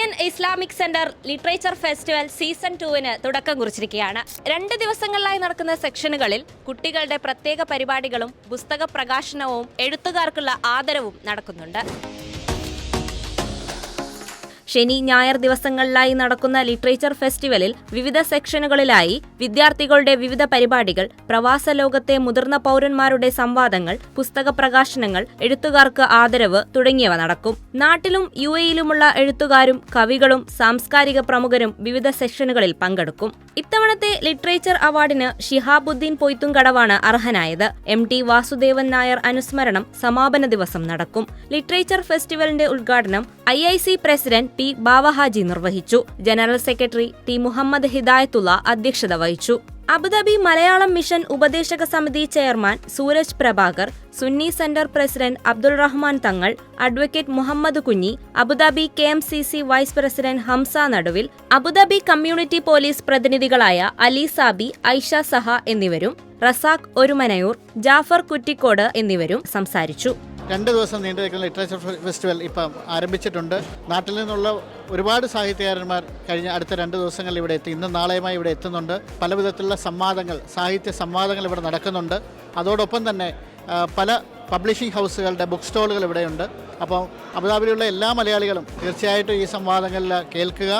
Indian Islamic centre literature festival season ടുവിന് തുടക്കം കുറിച്ചിരിക്കുകയാണ്. രണ്ട് ദിവസങ്ങളിലായി നടക്കുന്ന സെക്ഷനുകളിൽ കുട്ടികളുടെ പ്രത്യേക പരിപാടികളും പുസ്തക പ്രകാശനവും എഴുത്തുകാർക്കുള്ള ആദരവും നടക്കുന്നുണ്ട്. ശനി ഞായർ ദിവസങ്ങളിലായി നടക്കുന്ന ലിറ്ററേച്ചർ ഫെസ്റ്റിവലിൽ വിവിധ സെക്ഷനുകളിലായി വിദ്യാർത്ഥികളുടെ വിവിധ പരിപാടികൾ പ്രവാസ ലോകത്തെ മുതിർന്ന പൗരന്മാരുടെ സംവാദങ്ങൾ പുസ്തക പ്രകാശനങ്ങൾ എഴുത്തുകാർക്ക് ആദരവ് തുടങ്ങിയവ നടക്കും. നാട്ടിലും യു എയിലുമുള്ള എഴുത്തുകാരും കവികളും സാംസ്കാരിക പ്രമുഖരും വിവിധ സെക്ഷനുകളിൽ പങ്കെടുക്കും. ഇത്തവണത്തെ ലിറ്ററേച്ചർ അവാർഡിന് ഷിഹാബുദ്ദീൻ പൊയ്ത്തുംകടവാണ് അർഹനായത്. എം ടി വാസുദേവൻ നായർ അനുസ്മരണം സമാപന ദിവസം നടക്കും. ലിറ്ററേച്ചർ ഫെസ്റ്റിവലിന്റെ ഉദ്ഘാടനം I I C president P Bavahaji നിർവഹിച്ചു. General secretary T Muhammad Hidayathulla അധ്യക്ഷത വഹിച്ചു. അബുദാബി മലയാളം മിഷൻ ഉപദേശക സമിതി chairman Suraj Prabhakar Sunni centre president Abdul Rahman Thangal advocate Muhammad Kunhi Abu Dhabi K M C C vice president Hamsa Naduvil Abu Dhabi community police പ്രതിനിധികളായ Ali Sabi Aisha സഹ എന്നിവരും റസാഖ് ഒരുമനയൂർ ജാഫർ കുറ്റിക്കോട് എന്നിവരും സംസാരിച്ചു. രണ്ട് ദിവസം നീണ്ടു നിൽക്കുന്ന ലിറ്ററേച്ചർ ഫെസ്റ്റിവൽ ഇപ്പം ആരംഭിച്ചിട്ടുണ്ട്. നാട്ടിൽ നിന്നുള്ള ഒരുപാട് സാഹിത്യകാരന്മാർ കഴിഞ്ഞ അടുത്ത രണ്ട് ദിവസങ്ങളിൽ ഇവിടെ എത്തി ഇന്നും നാളെയുമായി ഇവിടെ എത്തുന്നുണ്ട്. പല വിധത്തിലുള്ള സംവാദങ്ങൾ സാഹിത്യ സംവാദങ്ങൾ ഇവിടെ നടക്കുന്നുണ്ട്. അതോടൊപ്പം തന്നെ പല പബ്ലിഷിംഗ് ഹൗസുകളുടെ ബുക്ക് സ്റ്റോളുകൾ ഇവിടെയുണ്ട്. അപ്പോൾ അബുദാബിയിലുള്ള എല്ലാ മലയാളികളും തീർച്ചയായിട്ടും ഈ സംവാദങ്ങളിൽ കേൾക്കുക.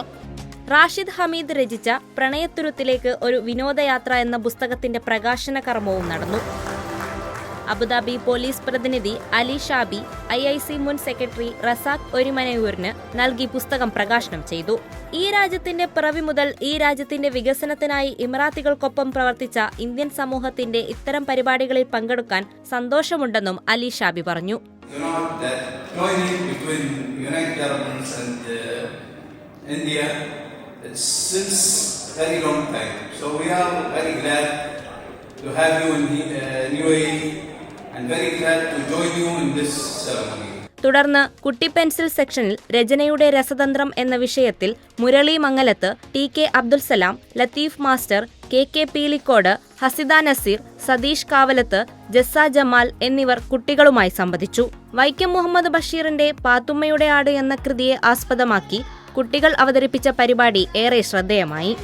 റാഷിദ് ഹമീദ് രചിച്ച പ്രണയത്തുരുത്തിലേക്ക് ഒരു വിനോദയാത്ര എന്ന പുസ്തകത്തിന്റെ പ്രകാശന കർമ്മവും നടന്നു. അബുദാബി പോലീസ് പ്രതിനിധി Ali Shabi I I C മുൻ സെക്രട്ടറി റസാഖ് ഒരുമനയൂറിന് നൽകി പുസ്തകം പ്രകാശനം ചെയ്തു. ഈ രാജ്യത്തിന്റെ പിറവി മുതൽ ഈ രാജ്യത്തിന്റെ വികസനത്തിനായി ഇമറാത്തികൾക്കൊപ്പം പ്രവർത്തിച്ച ഇന്ത്യൻ സമൂഹത്തിന്റെ ഇത്തരം പരിപാടികളിൽ പങ്കെടുക്കാൻ സന്തോഷമുണ്ടെന്നും അലി ഷാബി പറഞ്ഞു. Uh, to have you in the uh, തുടർന്ന് കുട്ടി പെൻസിൽ സെക്ഷനിൽ രചനയുടെ രസതന്ത്രം എന്ന വിഷയത്തിൽ Murali Mangalath T K Abdul Salam Latheef master K K Peelikode Hasida Naseer Satheesh Kavalath Jassa Jamal എന്നിവർ കുട്ടികളുമായി സംവദിച്ചു. വൈക്കം മുഹമ്മദ് ബഷീറിന്റെ പാത്തുമ്മയുടെ ആട് എന്ന കൃതിയെ ആസ്പദമാക്കി കുട്ടികൾ അവതരിപ്പിച്ച പരിപാടി ഏറെ ശ്രദ്ധേയമായി.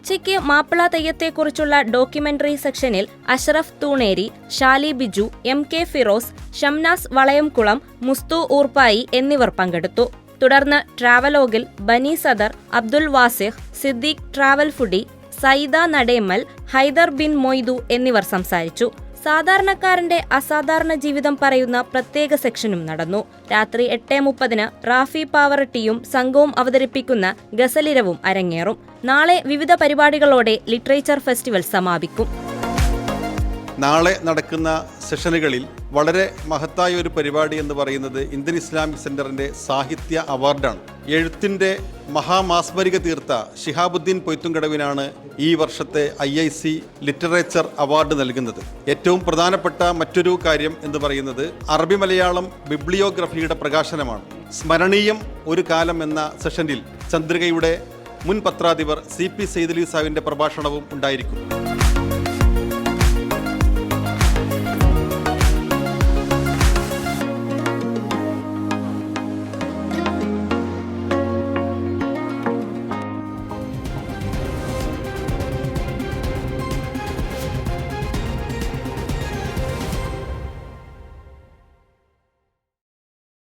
ഉച്ചയ്ക്ക് മാപ്പിള തെയ്യത്തെക്കുറിച്ചുള്ള ഡോക്യുമെന്ററി സെക്ഷനിൽ അഷ്റഫ് തൂണേരി ഷാലി ബിജു എം കെ ഫിറോസ് ഷംനാസ് വളയംകുളം മുസ്തു ഊർപ്പായി എന്നിവർ പങ്കെടുത്തു. തുടർന്ന് ട്രാവലോഗിൽ Bani Sadar Abdul Wasih Siddique travel foodie Saida Nademal Haider bin Moidu എന്നിവർ സംസാരിച്ചു. സാധാരണക്കാരന്റെ അസാധാരണ ജീവിതം പറയുന്ന പ്രത്യേക സെക്ഷനും നടന്നു. രാത്രി എട്ട് മുപ്പതിന് റാഫി പാവറട്ടിയും സംഘവും അവതരിപ്പിക്കുന്ന ഗസലിരവും അരങ്ങേറും. നാളെ വിവിധ പരിപാടികളോടെ ലിറ്ററേച്ചർ ഫെസ്റ്റിവൽ സമാപിക്കും. നാളെ നടക്കുന്ന സെഷനുകളിൽ വളരെ മഹത്തായ ഒരു പരിപാടി എന്ന് പറയുന്നത് ഇന്ത്യൻ ഇസ്ലാമിക് സെന്ററിന്റെ സാഹിത്യ അവാർഡാണ്. എഴുത്തിന്റെ മഹാമാസ്മരിക തീർത്ത ഷിഹാബുദ്ദീൻ പൊയ്ത്തുംകടവിനാണ് ഈ വർഷത്തെ I I C literature award നൽകുന്നത്. ഏറ്റവും പ്രധാനപ്പെട്ട മറ്റൊരു കാര്യം എന്ന് പറയുന്നത് അറബി മലയാളം ബിബ്ലിയോഗ്രഫിയുടെ പ്രകാശനമാണ്. സ്മരണീയം ഒരു കാലം എന്ന സെഷനിൽ ചന്ദ്രികയുടെ മുൻ പത്രാധിപർ സി പി സെയ്ദലി സാവിന്റെ പ്രഭാഷണവും ഉണ്ടായിരിക്കും.